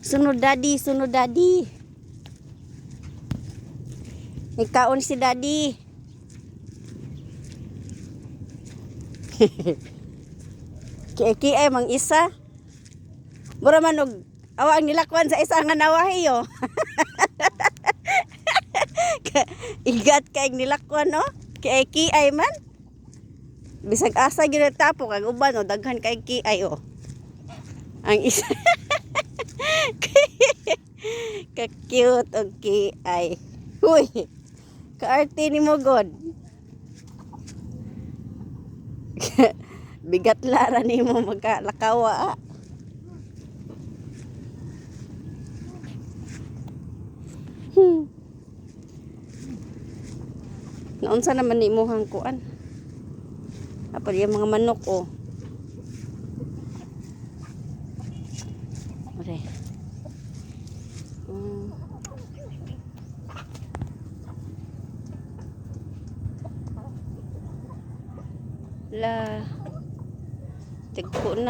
Sunod daddy, sunod daddy. Ikaon si daddy. Ay mang isa. Mura man og awa ang nilakwan sa isa nga nawahi yo. Igat kay nilakwan no. Kay ki ay man. Bisag asa gyud tapo kag uban no daghan kay ki ay oh. Ang isa Ka-cute og ki ay. Huy. Kaarte ni mo god. Bigat lara ni mo magkalakawa. ah. Hmm. Naunsa naman ni mo hangkuan? Apa yung mga manok oh. là tính cuốn